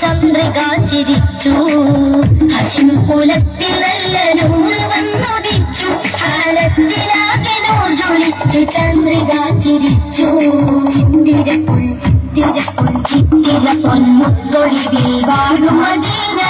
ചന്ദ്രിക ചിരിച്ചു. ഹഷിം കുലത്തിൽ നല്ല നൂറ് വന്നുദിച്ചു. ആലത്തിലാകനോ ജ്വലിച്ചു ചന്ദ്രിക ചിരിച്ചു. ചിത്തിര പൊൻ ചിത്തിര പൊൻ ചിത്തിര പൊൻ മുത്തൊളിവിൽ വാഴും മദീന.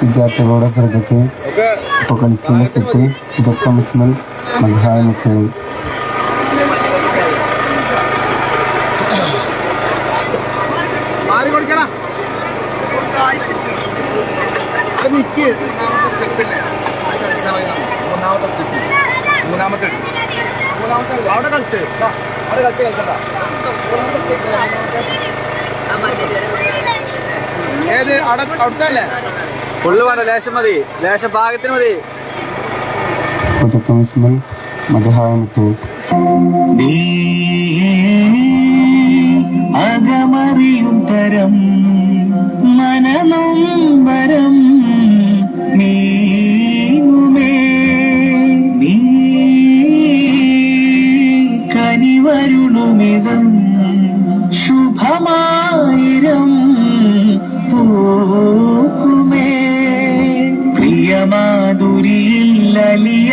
വിദ്യാർത്ഥികളുടെ ശ്രദ്ധയ്ക്ക് ഇപ്പോൾ കളിക്കുന്ന സ്റ്റെപ്പ് ഇതൊക്കെ മിസ്മൽ മൽഹായ മുത്തുകൾ മൂന്നാമത്തെ മൂന്നാമത്തെ. അവിടെ കളിച്ച്. അവിടെ കളിച്ച് കളിക്കണ്ട. ഏത് അല്ലേ ഫുള്ള് വേണ്ട ലേശം മതി. ലേശം പാകത്തിന് മതി. അകമറിയും തരം മനനൊമ്പരം പൂക്കുമേ പ്രിയമാധുരിയിൽ അലിയാനായി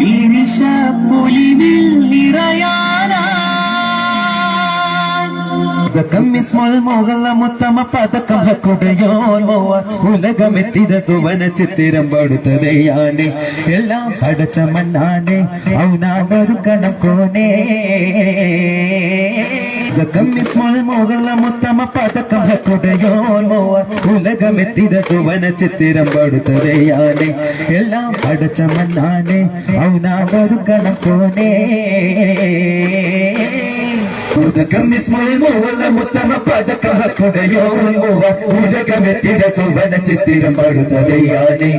പിരിശ പൊലിവിൽ നിറയാനായി പതക്കം മിസ്മോൾ മോഹല മുത്തമ പതക്കം ഹക്കുടയോൻ മോവ. ഉലകമെത്തിര സുവന ചിത്തിരം പടുത്തതയാനെ എല്ലാം പടച്ച മണ്ണാനെ ഔനാടൊരു കണം കോനേ. പതക്കം മിസ്മോൾ മോഹല മുത്തമ പതക്കം ഹക്കുടയോൻ മോവ. ഉലകമെത്തിര സുവന ചിത്തിരം എല്ലാം പടച്ച മണ്ണാനെ ഔനാടൊരു കണം കോനേ ഉദകം വിസ്മയ മൂവല മുത്തമ പദക ഹക്കുടയോ മൂവ ഉദകമെത്തിര സുവന ചിത്തിരം പടുതതയാനെ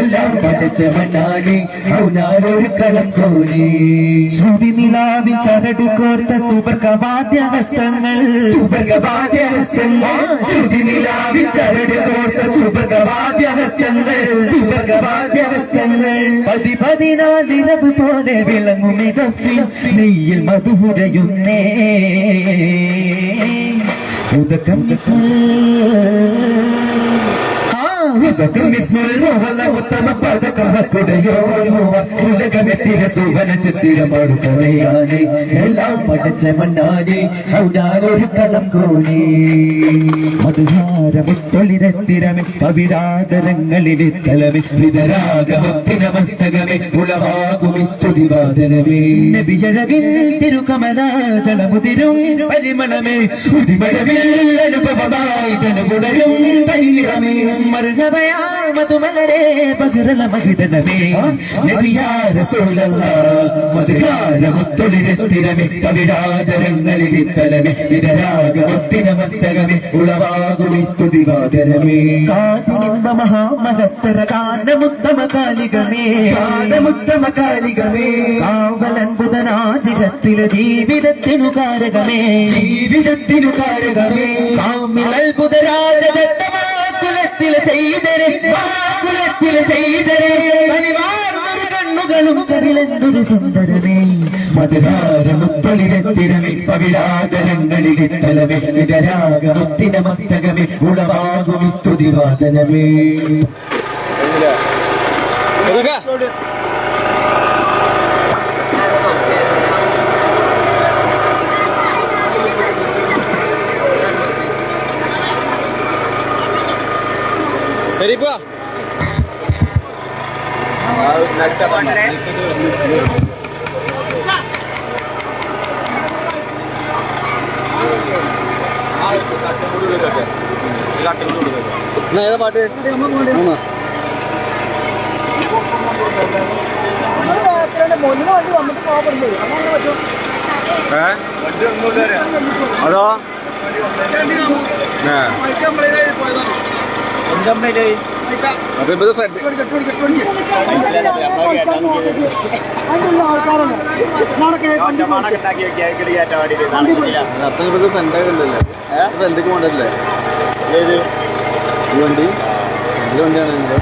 എല്ലാം പഠിച്ചവനാനെ അവനാലൊരു കണക്കോനെ ശ്രുതി നിലാവിൻ ചരടു കോർത്ത സുബർഗവാദ്യഹസ്തങ്ങൾ സുബർഗവാദ്യഹസ്തങ്ങൾ ശ്രുതി നിലാവിൻ ചരട് കോർത്ത സുബർഗവാദ്യഹസ്തങ്ങൾ സുബർഗവാദ്യഹസ്തങ്ങൾ പതി പതിനാലിരവ് പോലെ വിളങ്ങും ഇതഫിൽ നെയ്യിൽ മധുരയുന്നേ. ഉദകം ഉദകം ഉത്തമ പദകം കുടയോ ഉലകമെത്തിര സുവന ചിത്തിരമാടു കറയാനെ. എല്ലാം പഠിച്ച മണ്ണാനെ. ഔടാനൊരു കളം കോണേ മധുഹാരമുത്തൊളിരത്തിരമേ പവിടാതരങ്ങളിലെ തലമേ വിതരാഗമത്തിന മസ്തകമേ ഉളവാകും സ്തുതിവാദനമേ. നബിയഴകിൽ തിരുകമലാതളമുതിരും പരിമളമേ. ഉദിമഴവിൽ അനുഭവമായി തനുമുടരും തനിനിറമേ മറുകവയാ മധുമലരെ ബഹിരല മഹിതനമേ. നബിയാ റസൂലല്ലാഹ് മധുഹാരമുത്തൊളിരത്തിരമേ പവിടാതരങ്ങളിലെ തലമേ വിതരാഗമത്തിന മസ്തകമേ ഉളവാകും സ്തുതിവാദനമേ കാതിനിമ്പ മഹാമഹത്തര കാനമുത്തമ കാലികമേ കാനമുത്തമ കാലികമേ കാവലൻപുതനാജികത്തിലെ ജീവിതത്തിനു കാരകമേ ജീവിതത്തിനു കാരകമേ കാമിലൽപുതരാജദത്തമാകുലത്തിലെ ചെയ്തരെ കുലത്തിലെ ചെയ്തരെ കനിവാർന്നൊരു കണ്ണുകളും കവിളെന്തൊരു സുന്ദരമേ. മധുരാരമുത്തളിരത്തിരമേ പവിഴാതരങ്ങളിലെ തലമേ വിതരാഗമുത്തിന മസ്തകമേ ഉളവാകും സ്തുതിവാദനമേ. ശരി പോവാ. ഏതാ പാട്ട്? അതോ? ഏ. അപ്പൊ ഇപ്പൊ ഇത് ഫ്രണ്ട്. അപ്പൊ ഇപ്പൊ ഇത് ഫ്രണ്ട് ആയിട്ടുണ്ടല്ലേ ഫ്രണ്ടിക്ക് പോകണ്ടല്ലേ ഏത്? ഈ വണ്ടി. ഈ വണ്ടിയാണ് എന്റെ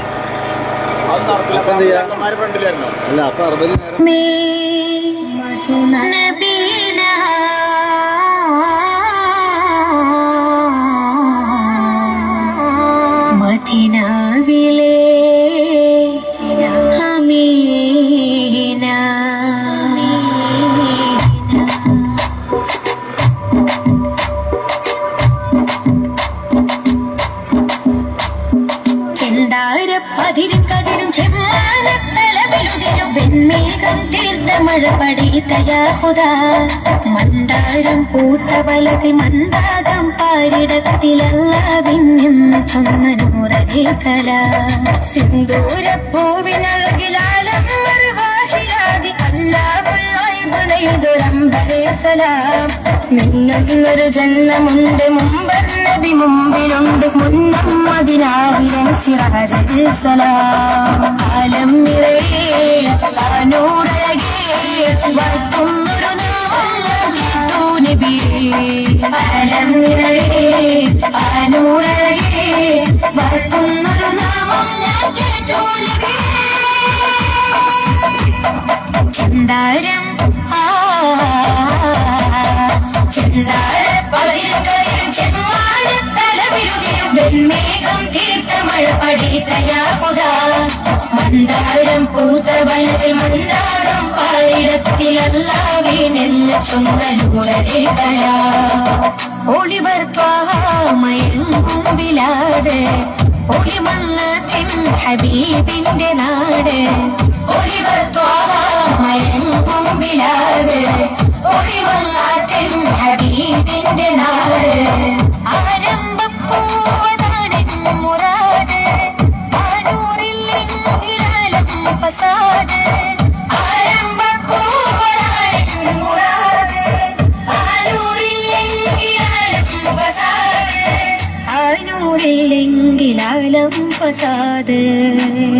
അപ്പൊ എന്ത് ചെയ്യാ? അല്ല അപ്പൊ അറുപത് മദിനാവിലെ അമീന. ചെന്താരപ്പതിരും കതിരും ചെമ്മാനത്തലവിലുതിരും മന്ദാരം പൂത്ത വലതി മന്ദാകം പാരിടത്തിലല്ലാവിൻ നിന്ന് ചൊന്ന നൂറരേ കല. മറുവാഹിരാതി അല്ലാതൊരമ്പരേ സലാം. ജന്മമുണ്ട് മുമ്പർ മുമ്പിലുണ്ട് മുന്നം മദിനാവിലൻ സിറാജൽ സലാം. ആലം നിറയെ താനൂറഴകേ വർത്തുന്നൊരു നാമം കേട്ടു നബിയേ മന്ദാരം പൂത്ത വനത്തിൽ മന്ദാരം പാരിടത്തിലല്ലാവീനെന്ന് ചൊന്നലൂരേ കയാ ഒളിവർ ത്വാമയങ്ങും ബിലാത് ഒളിമങ്ങത്തിൻ ഹബീബിന്റെ നാട്. ഒളിവർ ത്വാമയങ്ങും ബിലാത് ഒളിമങ്ങാത്തിൻ ഹബീബിന്റെ നാട്. ആരംഭപ്പൂവതാണെൻ sadhe